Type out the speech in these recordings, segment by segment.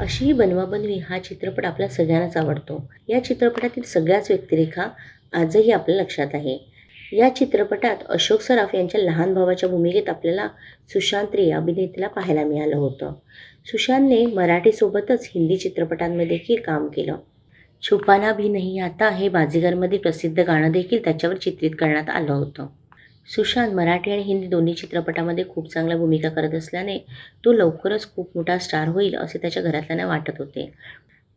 अशी बनवाबनवी हा चित्रपट आपल्या सगळ्यांनाच आवडतो. या चित्रपटातील सगळ्याच व्यक्तिरेखा आजही आपल्या लक्षात आहे. या चित्रपटात अशोक सराफ यांच्या लहान भावाच्या भूमिकेत आपल्याला सुशांत रे अभिनेत्याला पाहायला मिळालं होतं. सुशांतने मराठीसोबतच हिंदी चित्रपटांमध्ये देखील काम केलं. छुपाना भी नहीं आता हे बाजीगरमध्ये प्रसिद्ध गाणं देखील त्याच्यावर चित्रित करण्यात आलं होतं. सुशांत मराठी आणि हिंदी दोन्ही चित्रपटामध्ये खूप चांगल्या भूमिका करत असल्याने तो लवकरच खूप मोठा स्टार होईल असे त्याच्या घरातल्यांना वाटत होते.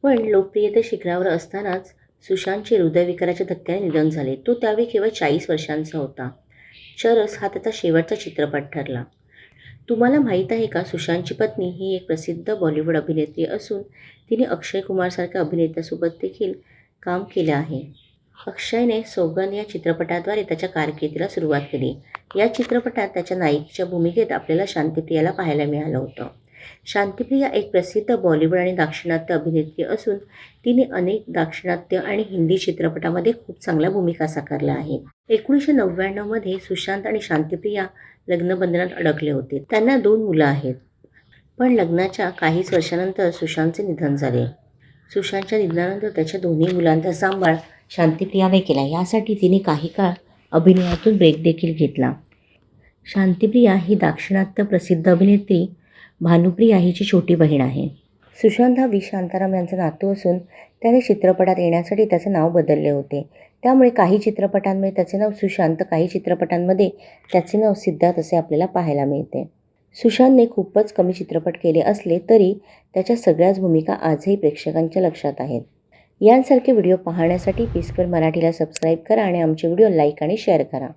पण लोकप्रियते शिखरावर असतानाच सुशांतचे हृदयविकाराच्या धक्क्याने निधन झाले. तो त्यावेळी केवळ चाळीस वर्षांचा होता. चरस हा त्याचा शेवटचा चित्रपट ठरला. तुम्हाला माहीत आहे का सुशांतची पत्नी ही एक प्रसिद्ध बॉलिवूड अभिनेत्री असून तिने अक्षय कुमारसारख्या अभिनेत्यासोबत देखील काम केलं आहे. अक्षयने सोगन या चित्रपटाद्वारे त्याच्या कारकिर्दीला सुरुवात केली. या चित्रपटात त्याच्या नायिकेच्या भूमिकेत आपल्याला शांतिप्रियाला पाहायला मिळालं होतं. शांतिप्रिया एक प्रसिद्ध बॉलिवूड आणि दाक्षिणात्य अभिनेत्री असून तिने अनेक दाक्षिणात्य आणि हिंदी चित्रपटामध्ये खूप चांगल्या भूमिका साकारल्या आहेत. एकोणीसशे नव्याण्णवमध्ये सुशांत आणि शांतिप्रिया लग्नबंधनात अडकले होते. त्यांना दोन मुलं आहेत. पण लग्नाच्या काहीच वर्षानंतर सुशांतचे निधन झाले. सुशांतच्या निधनानंतर त्याच्या दोन्ही मुलांचा सांभाळ शांतिप्रियाने केला. यासाठी तिने काही काळ अभिनयातून ब्रेक देखील घेतला. शांतिप्रिया ही दाक्षिणात्य प्रसिद्ध अभिनेत्री भानुप्रिया हिची छोटी बहीण आहे. सुशांत हा वी शांताराम यांचा नातू असून त्याने चित्रपटात येण्यासाठी त्याचे नाव बदलले होते. त्यामुळे काही चित्रपटांमध्ये त्याचे नाव सुशांत काही चित्रपटांमध्ये त्याचे नाव सिद्धार्थ असे आपल्याला पाहायला मिळते. सुशांतने खूपच कमी चित्रपट केले असले तरी त्याच्या सगळ्याच भूमिका आजही प्रेक्षकांच्या लक्षात आहेत. यांसारखे व्हिडिओ पाहण्यासाठी पीसफुल मराठीला सबस्क्राईब करा आणि आमचे व्हिडिओ लाईक आणि शेअर करा.